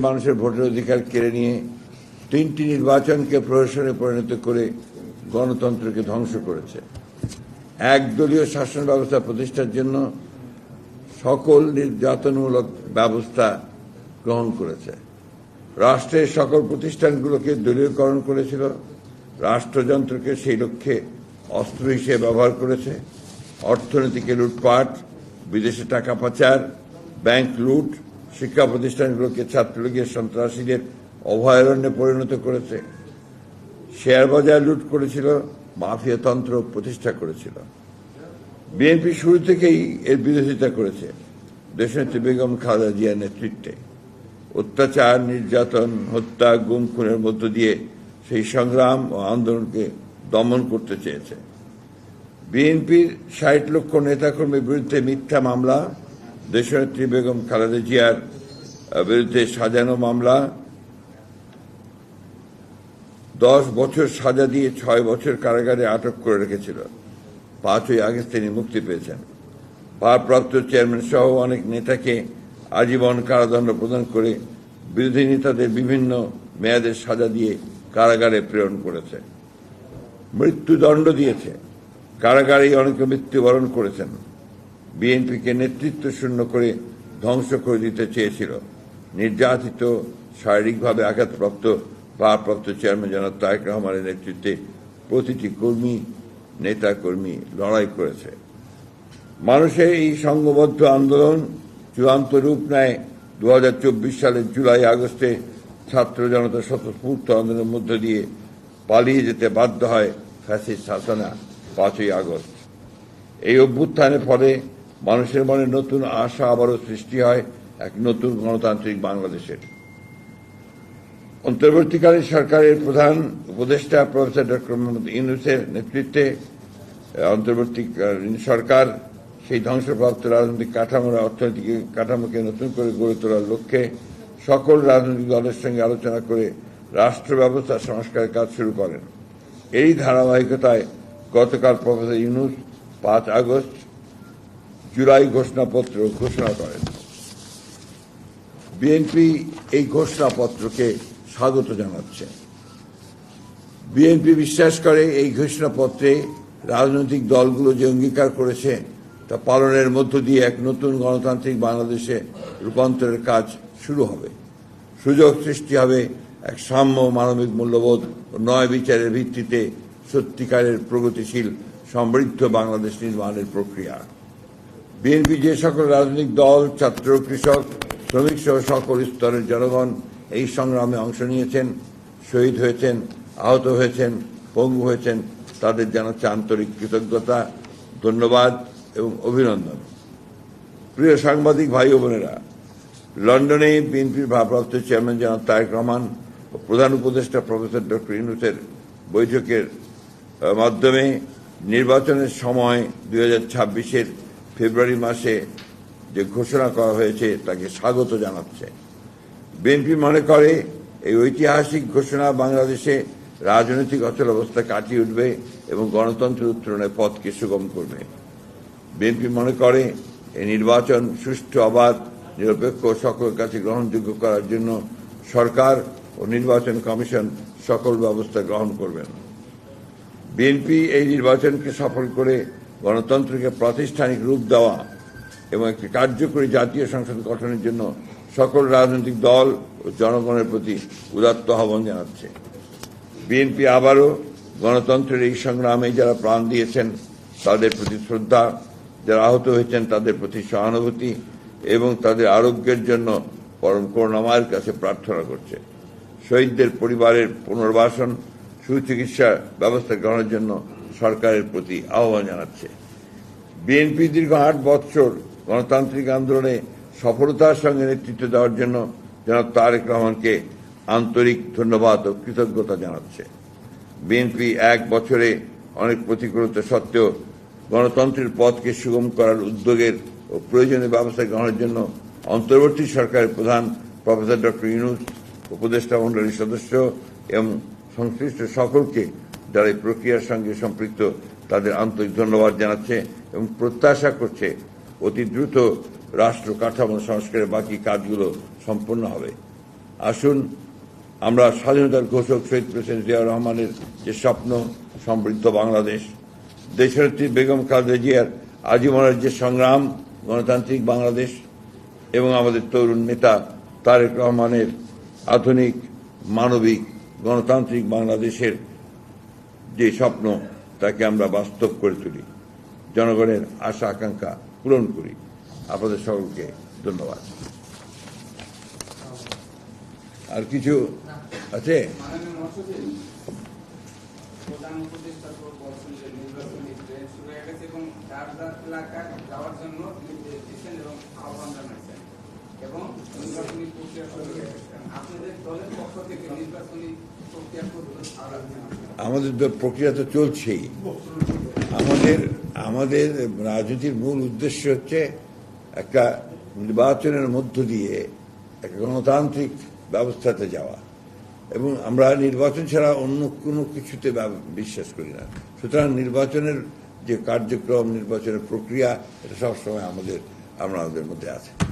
মানুষের ভোটের অধিকার কেড়ে নিয়ে তিনটি নির্বাচনকে প্রহসনে পরিণত করে গণতন্ত্রকে ধ্বংস করেছে। একদলীয় শাসন ব্যবস্থা প্রতিষ্ঠার জন্য সকল নির্যাতনমূলক ব্যবস্থা গ্রহণ করেছে। রাষ্ট্রের সকল প্রতিষ্ঠানগুলোকে দলীয়করণ করেছিল। রাষ্ট্রযন্ত্রকে সেই লক্ষ্যে অস্ত্র হিসেবে ব্যবহার করেছে। অর্থনীতিকে লুটপাট, বিদেশে টাকা পাচার, ব্যাংক লুট শিক্ষা প্রতিষ্ঠানগুলোকে ছাত্রলীগের সন্ত্রাসীদের অভয়ারণ্যে পরিণত করেছে। শেয়ার বাজার লুট করেছিল, মাফিয়া তন্ত্র প্রতিষ্ঠা করেছিল। বিএনপি শুরু থেকেই এর বিরোধিতা করেছে, দেশনেত্রী বেগম খালেদা জিয়ার নেতৃত্বে। অত্যাচার, নির্যাতন, হত্যা, গুম, খুনের মধ্য দিয়ে সেই সংগ্রাম ও আন্দোলনকে দমন করতে চেয়েছে। বিএনপির ষাট লক্ষ নেতাকর্মীর বিরুদ্ধে মিথ্যা মামলা দেশনেত্রী বেগম খালেদা জিয়ার বিরুদ্ধে সাজানো মামলা। দশ বছর সাজা দিয়ে ছয় বছর কারাগারে আটক করে রেখেছিল। পাঁচই আগস্ট তিনি মুক্তি পেয়েছেন। ভারপ্রাপ্ত চেয়ারম্যান সহ অনেক নেতাকে আজীবন কারাদণ্ড প্রদান করে বিরোধী নেতাদের বিভিন্ন মেয়াদের সাজা দিয়ে কারাগারে প্রেরণ করেছে। মৃত্যুদণ্ড দিয়েছে। কারাগারেই অনেকে মৃত্যুবরণ করেছেন। বিএনপিকে নেতৃত্ব শূন্য করে ধ্বংস করে দিতে চেয়েছিল। নির্যাতিত, শারীরিকভাবে আঘাতপ্রাপ্ত, ভারপ্রাপ্ত চেয়ারম্যান জনাব তারেক রহমানের নেতৃত্বে প্রতিটি কর্মী নেতা কর্মী লড়াই করেছে। মানুষের এই সংঘবদ্ধ আন্দোলন চূড়ান্ত রূপ নেয় দু হাজার চব্বিশ সালের জুলাই আগস্টে ছাত্র জনতা স্বতঃস্ফূর্ত আন্দোলনের মধ্য দিয়ে পালিয়ে যেতে বাধ্য হয় ফ্যাসিস্ট শাসনা পাঁচই আগস্ট। এই অভ্যুত্থানের ফলে মানুষের মনে নতুন আশা আবারও সৃষ্টি হয় এক নতুন গণতান্ত্রিক বাংলাদেশের। অন্তর্বর্তীকালীন সরকারের প্রধান উপদেষ্টা প্রফেসর ডক্টর মোহাম্মদ ইউনুসের নেতৃত্বে অন্তর্বর্তীকালীন সরকার সেই ধ্বংসপ্রাপ্ত রাজনৈতিক কাঠামোর অর্থনৈতিক কাঠামোকে নতুন করে গড়ে তোলার লক্ষ্যে সকল রাজনৈতিক দলের সঙ্গে আলোচনা করে রাষ্ট্র ব্যবস্থা সংস্কারের কাজ শুরু করেন। এই ধারাবাহিকতায় গতকাল প্রফেসর ইউনুস পাঁচ আগস্ট জুলাই ঘোষণাপত্র ঘোষণা করেন। বিএনপি এই ঘোষণাপত্রকে স্বাগত জানাচ্ছে। বিএনপি বিশ্বাস করে এই ঘোষণাপত্রে রাজনৈতিক দলগুলো যে অঙ্গীকার করেছে, তা পালনের মধ্য দিয়ে এক নতুন গণতান্ত্রিক বাংলাদেশে রূপান্তরের কাজ শুরু হবে। সুযোগ সৃষ্টি হবে এক সাম্য মানবিক মূল্যবোধ ও নয় বিচারের ভিত্তিতে সত্যিকারের প্রগতিশীল সমৃদ্ধ বাংলাদেশ নির্মাণের প্রক্রিয়া। বিএনপি যে সকল রাজনৈতিক দল, ছাত্র, কৃষক, শ্রমিক সহ সকল স্তরের জনগণ এই সংগ্রামে অংশ নিয়েছেন, শহীদ হয়েছেন, আহত হয়েছেন, পঙ্গু হয়েছেন, তাদের জানাচ্ছে আন্তরিক কৃতজ্ঞতা, ধন্যবাদ এবং অভিনন্দন। প্রিয় সাংবাদিক ভাই ও বোনেরা, লন্ডনে বিএনপির ভারপ্রাপ্ত চেয়ারম্যান জনাব তারেক রহমান ও প্রধান উপদেষ্টা প্রফেসর ডক্টর ইউনুসের বৈঠকের মাধ্যমে নির্বাচনের সময় দুই হাজার ছাব্বিশের ফেব্রুয়ারি মাসে যে ঘোষণা করা হয়েছে, তাকে স্বাগত জানাচ্ছে। বিএনপি মনে করে এই ঐতিহাসিক ঘোষণা বাংলাদেশে রাজনৈতিক অচল অচলাবস্থা কাটিয়ে উঠবে এবং গণতন্ত্রের উত্তরণের পথকে সুগম করবে। বিএনপি মনে করে এই নির্বাচন সুষ্ঠু, অবাধ, নিরপেক্ষ, সকলের কাছে গ্রহণযোগ্য করার জন্য সরকার ও নির্বাচন কমিশন সকল ব্যবস্থা গ্রহণ করবেন। বিএনপি এই নির্বাচনকে সফল করে গণতন্ত্রকে প্রাতিষ্ঠানিক রূপ দেওয়া এবং একটি কার্যকরী জাতীয় সংসদ গঠনের জন্য সকল রাজনৈতিক দল ও জনগণের প্রতি উদাত্ত আহ্বান জানাচ্ছে। বিএনপি আবারও গণতন্ত্রের এই সংগ্রামে যারা প্রাণ দিয়েছেন, তাদের প্রতি শ্রদ্ধা, যারা আহত হয়েছেন, তাদের প্রতি সহানুভূতি এবং তাদের আরোগ্যের জন্য পরম করুণাময়ের কাছে প্রার্থনা করছে। শহীদদের পরিবারের পুনর্বাসন, সুচিকিৎসা ব্যবস্থা গ্রহণের জন্য সরকারের প্রতি আহ্বান জানাচ্ছে। বিএনপি দীর্ঘ আট বৎসর গণতান্ত্রিক আন্দোলনে সফলতার সঙ্গে নেতৃত্ব দেওয়ার জন্য জনাব তারেক রহমানকে আন্তরিক ধন্যবাদ ও কৃতজ্ঞতা জানাচ্ছে। বিএনপি এক বছরে অনেক প্রতিকূলতা সত্ত্বেও গণতন্ত্রের পথকে সুগম করার উদ্যোগের ও প্রয়োজনীয় ব্যবস্থা গ্রহণের জন্য অন্তর্বর্তী সরকারের প্রধান প্রফেসর ডক্টর ইউনুস, উপদেষ্টা মণ্ডলীর সদস্য এবং সংশ্লিষ্ট সকলকে যারা এই প্রক্রিয়ার সঙ্গে সম্পৃক্ত তাদের আন্তরিক ধন্যবাদ জানাচ্ছে এবং প্রত্যাশা করছে অতি দ্রুত রাষ্ট্র কাঠামো সংস্কারের বাকি কাজগুলো সম্পন্ন হবে। আসুন, আমরা স্বাধীনতার ঘোষক শহীদ প্রেসিডেন্ট জিয়া রহমানের যে স্বপ্ন, সমৃদ্ধ বাংলাদেশ, দেশনেত্রী বেগম খালেদা জিয়ার আজীবনের যে সংগ্রাম, গণতান্ত্রিক বাংলাদেশ এবং আমাদের তরুণ নেতা তারেক রহমানের আধুনিক, মানবিক, গণতান্ত্রিক বাংলাদেশের যে স্বপ্ন তাকে আমরা বাস্তব করে তুলি। জনগণের আশা, আকাঙ্ক্ষা পূরণ করি। আপনাদের সকলকে ধন্যবাদ। আর কিছু আছে? এবং নির্বাচনী আমাদের প্রক্রিয়া তো চলছেই। আমাদের আমাদের রাজনীতির মূল উদ্দেশ্য হচ্ছে একটা নির্বাচনের মধ্য দিয়ে একটা গণতান্ত্রিক ব্যবস্থাতে যাওয়া। এবং আমরা নির্বাচন ছাড়া অন্য কোনো কিছুতে বিশ্বাস করি না। সুতরাং নির্বাচনের যে কার্যক্রম, নির্বাচনের প্রক্রিয়া, এটা সবসময় আমাদের, আমরা আমাদের মধ্যে আছে।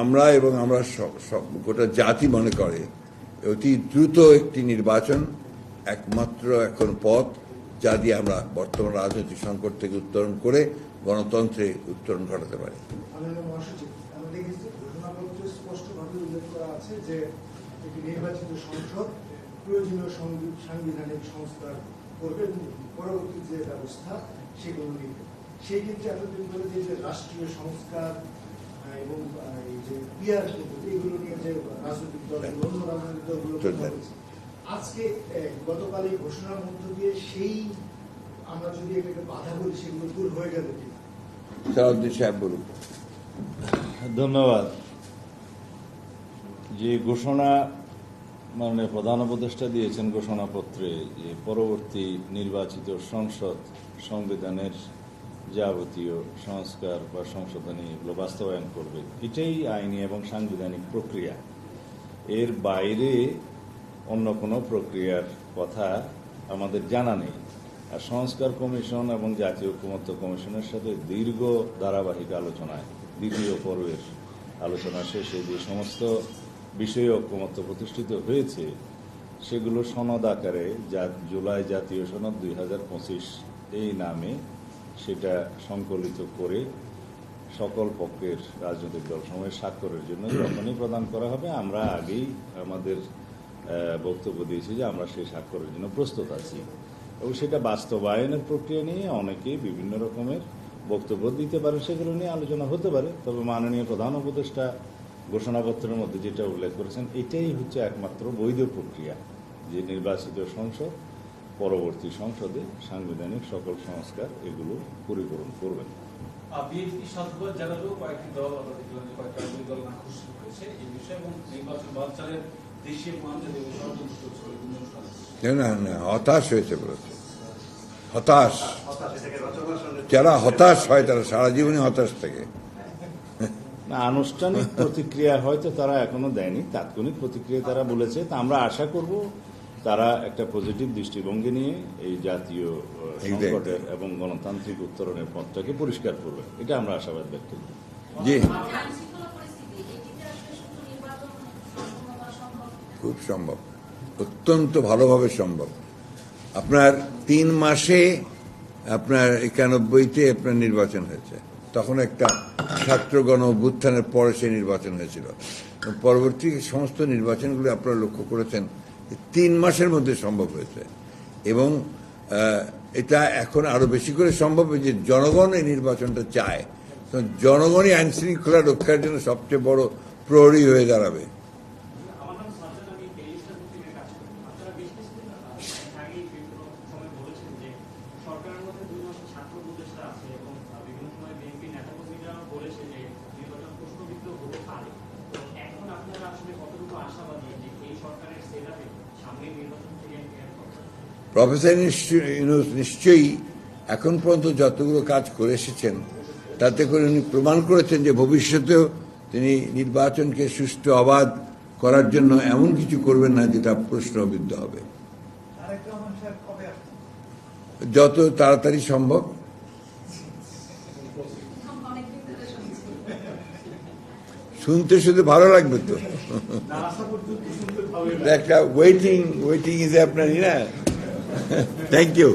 আমরা এবং আমরা গোটা জাতি মনে করে, অতি দ্রুত একটি নির্বাচন, একমাত্র এখন পথ, যা দিয়ে আমরা বর্তমান রাজনৈতিক সংকট থেকে উত্তরণ করে গণতন্ত্রে উত্তরণ ঘটাতে পারি। সেই ক্ষেত্রে এতদিন ধরে যে রাষ্ট্রীয় সংস্কার এবং এই যে পিয়ার এগুলো নিয়ে যে রাজনৈতিক দলগুলো অন্য রাজনৈতিক দলগুলো কথা চলবে। বলছে আজকে গতকাল এই ঘোষণার মধ্য দিয়ে সেই আমরা যদি এটাকে বাধা বলি সেগুলো দূর হয়ে গেল কিনা? সাহেব বলুন। ধন্যবাদ। যে ঘোষণা মাননীয় প্রধান উপদেষ্টা দিয়েছেন ঘোষণাপত্রে যে পরবর্তী নির্বাচিত সংসদ সংবিধানের যাবতীয় সংস্কার বা সংশোধনী এগুলো বাস্তবায়ন করবে। এটাই আইনি এবং সাংবিধানিক প্রক্রিয়া। এর বাইরে অন্য কোনো প্রক্রিয়ার কথা আমাদের জানা নেই। আর সংস্কার কমিশন এবং জাতীয় ঐক্যমত্য কমিশনের সাথে দীর্ঘ ধারাবাহিক আলোচনায়, দ্বিতীয় পর্বের আলোচনা শেষে যে সমস্ত বিষয়ে ঐক্যমত্য প্রতিষ্ঠিত হয়েছে, সেগুলো সনদ আকারে যা জুলাই জাতীয় সনদ দুই হাজার পঁচিশ এই নামে সেটা সংকলিত করে সকল পক্ষের রাজনৈতিক দল সময়ের স্বাক্ষরের জন্য যখনই প্রদান করা হবে, আমরা আগেই আমাদের বক্তব্য দিয়েছি যে আমরা সেই স্বাক্ষরের জন্য প্রস্তুত আছি। এবং সেটা বাস্তবায়নের প্রক্রিয়া নিয়ে অনেকেই বিভিন্ন রকমের বক্তব্য দিতে পারে, সেগুলো নিয়ে আলোচনা হতে পারে। তবে মাননীয় প্রধান উপদেষ্টা ঘোষণাপত্রের মধ্যে যেটা উল্লেখ করেছেন, এটাই হচ্ছে একমাত্র বৈধ প্রক্রিয়া যে নির্বাচিত সংসদ পরবর্তী সংসদে সাংবিধানিক সকল সংস্কার এগুলো পরিপূরণ করবেন। বিএনপি জানালেও কয়েকটি দল কয়েকটা দল নাখুশ হয়েছে এই বিষয়ে এবং নির্বাচন বাঞ্চালের। না না হতাশ হয়েছে বলেছে হতাশ। যারা হতাশ হয় তারা সারা জীবনই হতাশ থাকে। না আনুষ্ঠানিক প্রতিক্রিয়া হয়তো তারা এখনও দেয়নি তাৎক্ষণিক প্রতিক্রিয়া তারা বলেছে। তা আমরা আশা করব তারা একটা পজিটিভ দৃষ্টিভঙ্গি নিয়ে এই জাতীয় সংকটের এবং গণতান্ত্রিক উত্তরণের পথটাকে পরিষ্কার করবে। এটা আমরা আশাবাদ ব্যক্ত করি। জি। খুব সম্ভব। অত্যন্ত ভালোভাবে সম্ভব। আপনার তিন মাসে আপনার একানব্বইতে আপনার নির্বাচন হয়েছে। তখন একটা ছাত্রগণ অভ্যুত্থানের পরে সেই নির্বাচন হয়েছিল। পরবর্তী সমস্ত নির্বাচনগুলো আপনারা লক্ষ্য করেছেন। তিন মাসের মধ্যে সম্ভব হয়েছে। এবং এটা এখন আরও বেশি করে সম্ভব যে জনগণ এই নির্বাচনটা চায়। জনগণই আইন শৃঙ্খলা রক্ষার জন্য সবচেয়ে বড় প্রহরী হয়ে দাঁড়াবে আমার নাম সাজ্জাদ আমি ব্যারিস্টার পত্রিকায় কাজ করি আপনারা বেশ কিছুদিন আহ, আগেই বিভিন্ন সময় বলেছেন যে সরকারের মধ্যে দুই মাসের ছাত্র উপদেষ্টা আছে এবং আহ, বিভিন্ন সময় বিএনপি নেতাকর্মীরা বলেছে যে নির্বাচন প্রশ্নবিদ্ধ হতে পারে তো এখন আপনারা আসলে কতটুকু আশাবাদী যে এই সরকারের সেটাপে সামনে নির্বাচন প্রফেসর ইউনুস নিশ্চয়ই এখন পর্যন্ত যতগুলো কাজ করে এসেছেন তাতে করে উনি প্রমাণ করেছেন যে ভবিষ্যতেও তিনি নির্বাচনকে সুষ্ঠু অবাধ করার জন্য এমন কিছু করবেন না যেটা প্রশ্নবিদ্ধ হবে। যত তাড়াতাড়ি সম্ভব। শুনতে শুনতে ভালো লাগবে তো। একটা ওয়েটিং ওয়েটিং ইজ আপনার না? Thank you